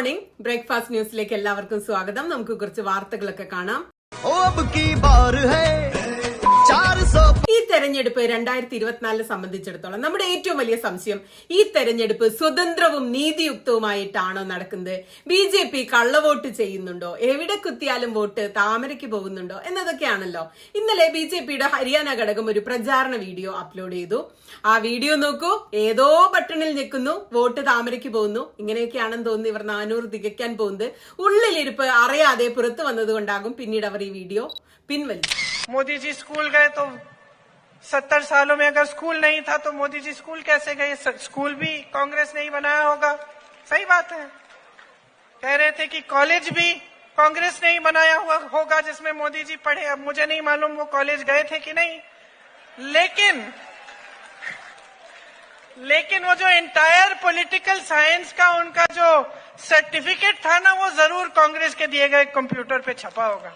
Morning breakfast ന്യൂസിലേക്ക് എല്ലാവർക്കും സ്വാഗതം. നമുക്ക് കുറച്ച് വാർത്തകളൊക്കെ കാണാം. ഈ തെരഞ്ഞെടുപ്പ് രണ്ടായിരത്തി ഇരുപത്തിനാലിനെ സംബന്ധിച്ചിടത്തോളം നമ്മുടെ ഏറ്റവും വലിയ സംശയം ഈ തെരഞ്ഞെടുപ്പ് സ്വതന്ത്രവും നീതിയുക്തവുമായിട്ടാണോ നടക്കുന്നത്? ബി ജെ പി കള്ളവോട്ട് ചെയ്യുന്നുണ്ടോ? എവിടെ കുത്തിയാലും വോട്ട് താമരയ്ക്ക് പോകുന്നുണ്ടോ? എന്നതൊക്കെയാണല്ലോ. ഇന്നലെ ബി ജെ പിയുടെ ഹരിയാന ഘടകം ഒരു പ്രചാരണ വീഡിയോ അപ്ലോഡ് ചെയ്തു. ആ വീഡിയോ നോക്കൂ. ഏതോ ബട്ടണിൽ നിൽക്കുന്നു വോട്ട് താമരയ്ക്ക് പോകുന്നു. ഇങ്ങനെയൊക്കെയാണെന്ന് തോന്നുന്നു ഇവർ നാനൂറ് തികയ്ക്കാൻ പോകുന്നത്. ഉള്ളിലിരിപ്പ് അറിയാതെ പുറത്തു വന്നതുകൊണ്ടാകും പിന്നീട് അവർ ഈ വീഡിയോ പിൻവലിച്ചു മോദിജി സ്കൂൾ तो सत्तर सालों में अगर स्कूल नहीं था तो मोदी जी स्कूल कैसे गए? स्कूल भी कांग्रेस ने ही बनाया होगा। सही बात है। कह रहे थे कि कॉलेज भी कांग्रेस ने ही बनाया हुआ होगा जिसमें मोदी जी पढ़े। अब मुझे नहीं मालूम वो कॉलेज गए थे कि नहीं। लेकिन लेकिन वो जो इंटायर पॉलिटिकल साइंस का उनका जो सर्टिफिकेट था ना, वो ज़रूर कांग्रेस के दिए गए कंप्यूटर पे छपा होगा।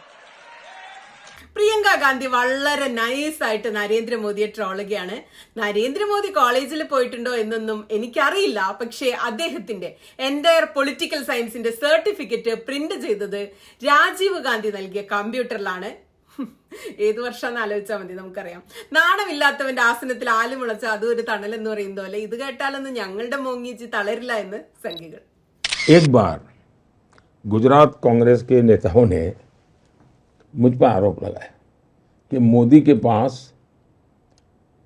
പ്രിയങ്ക ഗാന്ധി വളരെ നൈസായിട്ട് നരേന്ദ്രമോദിയെ ട്രോളുകയാണ് നരേന്ദ്രമോദി കോളേജിൽ പോയിട്ടുണ്ടോ എന്നൊന്നും എനിക്കറിയില്ല. പക്ഷേ അദ്ദേഹത്തിന്റെ എന്റയർ പൊളിറ്റിക്കൽ സയൻസിന്റെ സർട്ടിഫിക്കറ്റ് പ്രിന്റ് ചെയ്തത് രാജീവ് ഗാന്ധി നൽകിയ കമ്പ്യൂട്ടറിലാണ് ഏത് വർഷമാണെന്ന് ആലോചിച്ചാൽ മതി നമുക്കറിയാം. നാണമില്ലാത്തവന്റെ ആസനത്തിൽ ആൽ മുളച്ച അതും ഒരു തണൽ എന്ന് പറയും പോലെ ഇത് കേട്ടാലൊന്നും ഞങ്ങളുടെ മോങ്ങിച്ച് തളരില്ല എന്ന് സംഖ്യകൾ. ഗുജറാത്ത് കോൺഗ്രസ് നേതാവ് मुझ पर आरोप लगाया कि मोदी के पास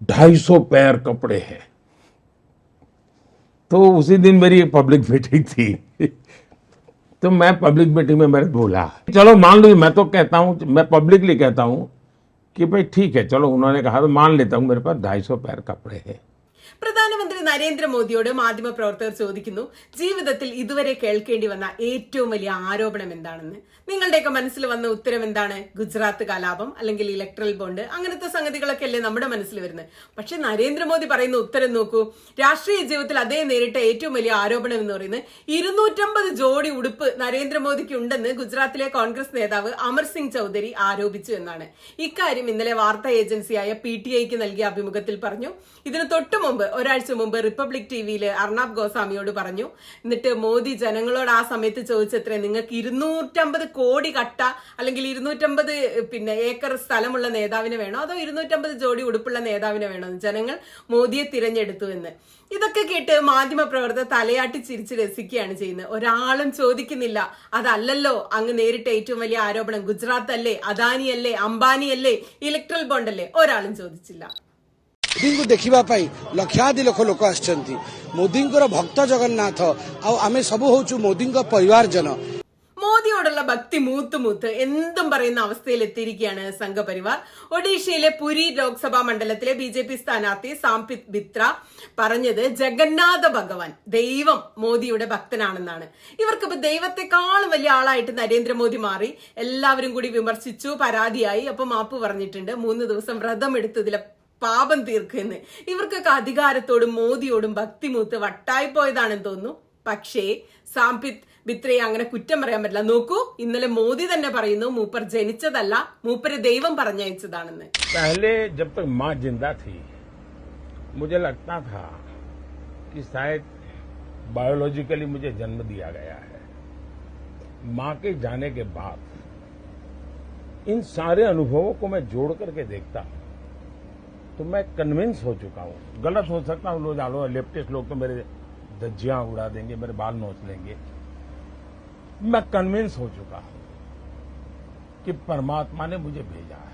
250 पैर कपड़े हैं। तो उसी दिन मेरी पब्लिक मीटिंग थी। तो मैं पब्लिक मीटिंग में मैंने बोला, चलो मान लो, मैं तो कहता हूँ, मैं पब्लिकली कहता हूँ कि भाई ठीक है, चलो उन्होंने कहा तो मान लेता हूँ, मेरे पास 250 पैर कपड़े हैं। പ്രധാനമന്ത്രി നരേന്ദ്രമോദിയോട് മാധ്യമപ്രവർത്തകർ ചോദിക്കുന്നു ജീവിതത്തിൽ ഇതുവരെ കേൾക്കേണ്ടി വന്ന ഏറ്റവും വലിയ ആരോപണം എന്താണെന്ന്? നിങ്ങളുടെയൊക്കെ മനസ്സിൽ വന്ന ഉത്തരം എന്താണ്? ഗുജറാത്ത് കലാപം അല്ലെങ്കിൽ ഇലക്ട്രൽ ബോണ്ട് അങ്ങനത്തെ സംഗതികളൊക്കെ അല്ലേ നമ്മുടെ മനസ്സിൽ വരുന്നത്. പക്ഷെ നരേന്ദ്രമോദി പറയുന്ന ഉത്തരം നോക്കൂ. രാഷ്ട്രീയ ജീവിതത്തിൽ അദ്ദേഹം നേരിട്ട ഏറ്റവും വലിയ ആരോപണം എന്ന് പറയുന്നത് ഇരുന്നൂറ്റമ്പത് ജോഡി ഉടുപ്പ് നരേന്ദ്രമോദിക്ക് ഉണ്ടെന്ന് ഗുജറാത്തിലെ കോൺഗ്രസ് നേതാവ് അമർ സിംഗ് ചൌധരി ആരോപിച്ചു എന്നാണ്. ഇക്കാര്യം ഇന്നലെ വാർത്താ ഏജൻസിയായ പി ടി ഐക്ക് നൽകിയ അഭിമുഖത്തിൽ പറഞ്ഞു. ഇതിന് തൊട്ടു മുമ്പ് ഒരാഴ്ച മുമ്പ് റിപ്പബ്ലിക് ടിവിയിൽ അർണാബ് ഗോസ്വാമിയോട് പറഞ്ഞു എന്നിട്ട് മോദി ജനങ്ങളോട് ആ സമയത്ത് ചോദിച്ചത്രേ നിങ്ങൾക്ക് ഇരുന്നൂറ്റമ്പത് കോടി കട്ട അല്ലെങ്കിൽ ഇരുന്നൂറ്റമ്പത് പിന്നെ ഏക്കർ സ്ഥലമുള്ള നേതാവിനെ വേണോ? അതോ ഇരുന്നൂറ്റമ്പത് ജോഡി ഉടുപ്പുള്ള നേതാവിനെ വേണോ? ജനങ്ങൾ മോദിയെ തിരഞ്ഞെടുത്തു എന്ന്. ഇതൊക്കെ കേട്ട് മാധ്യമ പ്രവർത്തകർ തലയാട്ടി ചിരിച്ച് രസിക്കുകയാണ് ചെയ്യുന്നത്. ഒരാളും ചോദിക്കുന്നില്ല. അതല്ലല്ലോ അങ്ങ് നേരിട്ട ഏറ്റവും വലിയ ആരോപണം. ഗുജറാത്ത് അല്ലേ അദാനി അല്ലേ അംബാനി അല്ലേ ഇലക്ട്രൽ ബോണ്ട് അല്ലേ ഒരാളും ചോദിച്ചില്ല. ମୋଦିଙ୍କୁ ଦେଖିବା ପାଇଁ ଲକ୍ଷାଧିକ ଲୋକ ଲୋକ ଆସିଛନ୍ତି ମୋଦିଙ୍କର ଭକ୍ତ ଜଗନ୍ନାଥ ଆଉ ଆମେ ସବୁ ହଉଛୁ ମୋଦିଙ୍କ ପରିବାରଜନ മോദിയോടുള്ള ഭക്തി മൂത്ത് മൂത്ത് എന്തും പറയുന്ന അവസ്ഥയിൽ എത്തിയിരിക്കുകയാണ് സംഘപരിവാർ ഒഡീഷയിലെ പുരി ലോക്സഭാ മണ്ഡലത്തിലെ ബി ജെ പി സ്ഥാനാർത്ഥി സാംപിത് ബിത്ര പറഞ്ഞത് ജഗന്നാഥ ഭഗവാൻ ദൈവം മോദിയുടെ ഭക്തനാണെന്നാണ് ഇവർക്കിപ്പോ ദൈവത്തെക്കാളും വലിയ ആളായിട്ട് നരേന്ദ്രമോദി മാറി എല്ലാവരും കൂടി വിമർശിച്ചു പരാതിയായി അപ്പൊ മാപ്പ് പറഞ്ഞിട്ടുണ്ട് മൂന്ന് ദിവസം വ്രതം എടുത്തതിലെ പാപം തീർക്കുമെന്ന് ഇവർക്കൊക്കെ അധികാരത്തോടും മോദിയോടും ഭക്തിമൂത്ത് വട്ടായി പോയതാണെന്ന് തോന്നുന്നു പക്ഷേ സാംപിത് ബിത്രയെ അങ്ങനെ കുറ്റം പറയാൻ പറ്റില്ല നോക്കൂ ഇന്നലെ മോദി തന്നെ പറയുന്നു മൂപ്പർ ജനിച്ചതല്ല മൂപ്പര് ദൈവം പറഞ്ഞയച്ചതാണെന്ന് पहले जब तक माँ जिंदा थी मुझे लगता था कि शायद बायोलॉजिकली मुझे जन्म दिया गया है माँ के जाने के बाद इन सारे अनुभवों को मैं जोड़ करके देखता हूं तो मैं कन्विंस हो चुका हूं गलत हो सकता हूं लोग आलो लेफ्टिस्ट लोग तो मेरे धज्जियां उड़ा देंगे मेरे बाल नोच लेंगे मैं कन्विंस हो चुका हूं कि परमात्मा ने मुझे भेजा है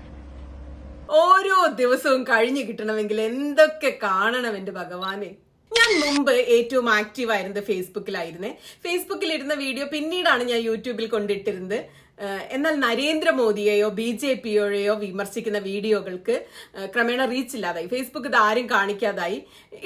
ഓരോ ദിവസവും കഴിഞ്ഞു കിട്ടണമെങ്കിൽ എന്തൊക്കെ കാണണം എന്റെ ഭഗവാനെ ഞാൻ മുമ്പ് ഏറ്റവും ആക്റ്റീവ് ആയിരുന്നത് ഫേസ്ബുക്കിലായിരുന്നേ ഫേസ്ബുക്കിൽ ഇരുന്ന വീഡിയോ പിന്നീടാണ് ഞാൻ യൂട്യൂബിൽ കൊണ്ടിട്ടിരുന്നത് ഏഹ് എന്നാൽ നരേന്ദ്രമോദിയെയോ ബി ജെ പിയോയോ വിമർശിക്കുന്ന വീഡിയോകൾക്ക് ക്രമേണ റീച്ച് ഇല്ലാതായി. ഫേസ്ബുക്ക് ഇത് ആരും കാണിക്കാതായി.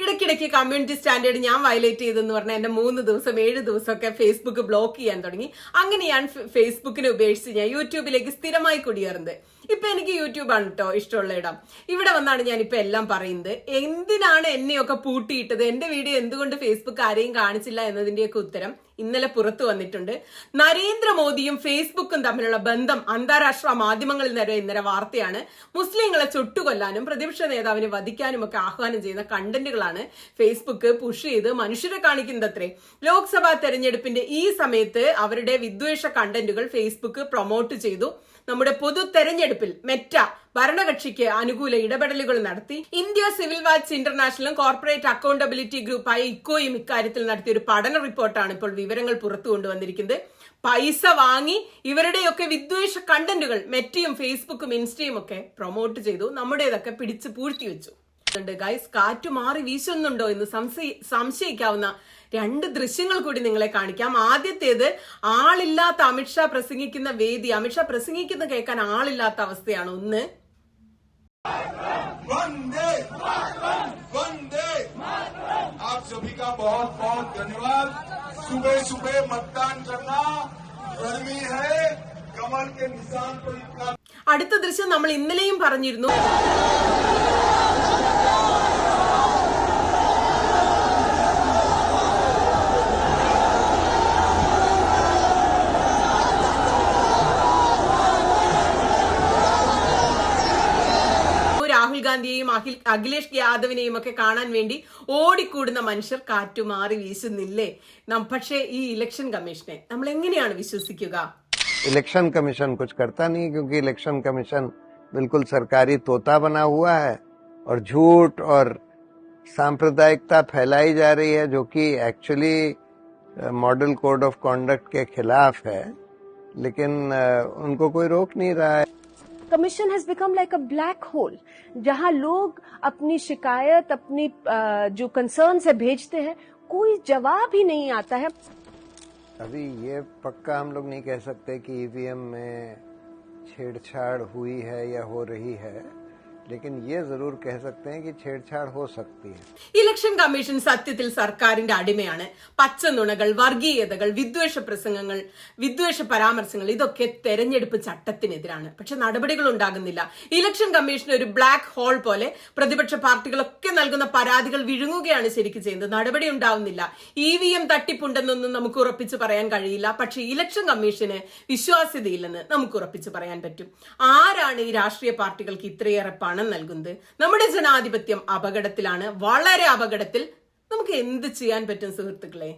ഇടയ്ക്കിടയ്ക്ക് കമ്മ്യൂണിറ്റി സ്റ്റാൻഡേർഡ് ഞാൻ വയലേറ്റ് ചെയ്തെന്ന് പറഞ്ഞാൽ എന്നെ മൂന്ന് ദിവസം ഏഴ് ദിവസമൊക്കെ ഫേസ്ബുക്ക് ബ്ലോക്ക് ചെയ്യാൻ തുടങ്ങി. അങ്ങനെ ഞാൻ ഫേസ്ബുക്കിനെ ഉപേക്ഷിച്ച് ഞാൻ യൂട്യൂബിലേക്ക് സ്ഥിരമായി കുടിയേറുന്നത്. ഇപ്പൊ എനിക്ക് ആണ് കേട്ടോ ഇഷ്ടമുള്ള ഇടം. ഇവിടെ വന്നാണ് ഞാൻ ഇപ്പൊ എല്ലാം പറയുന്നത്. എന്തിനാണ് എന്നെയൊക്കെ പൂട്ടിയിട്ടത്? എന്റെ വീഡിയോ എന്തുകൊണ്ട് ഫേസ്ബുക്ക് ആരെയും കാണിച്ചില്ല എന്നതിന്റെയൊക്കെ ഉത്തരം ഇന്നലെ പുറത്തു വന്നിട്ടുണ്ട്. നരേന്ദ്രമോദിയും ഫേസ്ബുക്കും തമ്മിലുള്ള ബന്ധം അന്താരാഷ്ട്ര മാധ്യമങ്ങളിൽ നിന്ന് ഇന്നലെ വാർത്തയാണ്. മുസ്ലിങ്ങളെ ചുട്ടുകൊല്ലാനും പ്രതിപക്ഷ നേതാവിനെ വധിക്കാനും ഒക്കെ ആഹ്വാനം ചെയ്യുന്ന കണ്ടന്റുകളാണ് ഫേസ്ബുക്ക് പുഷ് ചെയ്ത് മനുഷ്യരെ കാണിക്കുന്നതത്രേ. ലോക്സഭാ തെരഞ്ഞെടുപ്പിന്റെ ഈ സമയത്ത് അവരുടെ വിദ്വേഷ കണ്ടന്റുകൾ ഫേസ്ബുക്ക് പ്രൊമോട്ട് ചെയ്തു. നമ്മുടെ പൊതു തെരഞ്ഞെടുപ്പിൽ മെറ്റ ഭരണകക്ഷിക്ക് അനുകൂല ഇടപെടലുകൾ നടത്തി. ഇന്ത്യ സിവിൽ വാച്ച് ഇന്റർനാഷണലും കോർപ്പറേറ്റ് അക്കൗണ്ടബിലിറ്റി ഗ്രൂപ്പായ ഇക്കോയും ഇക്കാര്യത്തിൽ നടത്തിയ ഒരു പഠന റിപ്പോർട്ടാണ് ഇപ്പോൾ വിവരങ്ങൾ പുറത്തു കൊണ്ടുവന്നിരിക്കുന്നത്. പൈസ വാങ്ങി ഇവരുടെയൊക്കെ വിദ്വേഷ കണ്ടന്റുകൾ മെറ്റയും ഫേസ്ബുക്കും ഇൻസ്റ്റയും ഒക്കെ പ്രൊമോട്ട് ചെയ്തു. നമ്മുടേതൊക്കെ പിടിച്ച് പൂഴ്ത്തി ഉണ്ട്. ഗൈസ് കാറ്റ് മാറി വീശുന്നുണ്ടോ എന്ന് സംശയിക്കാവുന്ന രണ്ട് ദൃശ്യങ്ങൾ കൂടി നിങ്ങളെ കാണിക്കാം. ആദ്യത്തേത് ആളില്ലാത്ത അമിത്ഷാ പ്രസംഗിക്കുന്ന വേദി. അമിത്ഷാ പ്രസംഗിക്കുന്ന കേൾക്കാൻ ആളില്ലാത്ത അവസ്ഥയാണ്. ഒന്ന്. അടുത്ത ദൃശ്യം നമ്മൾ ഇന്നലെയും പറഞ്ഞിരുന്നു. ഗാന്ധിയെയും അഖിൽ അഖിലേഷ് യാദവിനെയും ഒക്കെ കാണാൻ വേണ്ടി ഓടിക്കൂടുന്ന മനുഷ്യർ കാറ്റുമാറി വീശുന്നില്ലേ നം പക്ഷേ ഈ ഇലക്ഷൻ കമ്മീഷനെ നമ്മൾ എങ്ങനെയാണ് വിശ്വസിക്കുക इलेक्शन कमीशन कुछ करता नहीं क्योंकि इलेक्शन कमीशन बिल्कुल सरकारी तोता बना हुआ है और झूठ और सांप्रदायिकता फैलाई जा रही है जो कि actually model code of conduct के खिलाफ है लेकिन अ, उनको कोई रोक नहीं रहा है Commission has become like a black hole जहाँ लोग अपनी शिकायत, अपनी जो कंसर्न है, भेजते हैं। कोई जवाब ही नहीं आता है। अभी ये पक्का हम लोग नहीं कह सकते कि ईवीएम में छेड़छाड़ हुई है या हो रही है। ലേക്കിൻ യേ ജറൂർ കഹ സക്തേ ഹൈ കി ഛേഡ്ഛാഡ് ഹോ സക്തി ഹൈ ഇലക്ഷൻ കമ്മീഷൻ സത്യത്തിൽ സർക്കാരിന്റെ അടിമയാണ്. പച്ച നുണകൾ വർഗീയതകൾ വിദ്വേഷ പ്രസംഗങ്ങൾ വിദ്വേഷ പരാമർശങ്ങൾ ഇതൊക്കെ തെരഞ്ഞെടുപ്പ് ചട്ടത്തിനെതിരാണ്. പക്ഷെ നടപടികൾ ഉണ്ടാകുന്നില്ല. ഇലക്ഷൻ കമ്മീഷൻ ഒരു ബ്ലാക്ക് ഹോൾ പോലെ പ്രതിപക്ഷ പാർട്ടികളൊക്കെ നൽകുന്ന പരാതികൾ വിഴുങ്ങുകയാണ് ശരിക്കും ചെയ്യുന്നത്. നടപടി ഉണ്ടാവുന്നില്ല. ഇ വി എം തട്ടിപ്പുണ്ടെന്നൊന്നും നമുക്ക് ഉറപ്പിച്ച് പറയാൻ കഴിയില്ല. പക്ഷെ ഇലക്ഷൻ കമ്മീഷന് വിശ്വാസ്യതയില്ലെന്ന് നമുക്ക് ഉറപ്പിച്ച് പറയാൻ പറ്റും. ആരാണ് ഈ രാഷ്ട്രീയ പാർട്ടികൾക്ക് ഇത്രയേറെ പണം നൽകുന്നത്? നമ്മുടെ ജനാധിപത്യം അപകടത്തിലാണ്. വളരെ അപകടത്തിൽ നമുക്ക് എന്ത് ചെയ്യാൻ പറ്റും സുഹൃത്തുക്കളെ?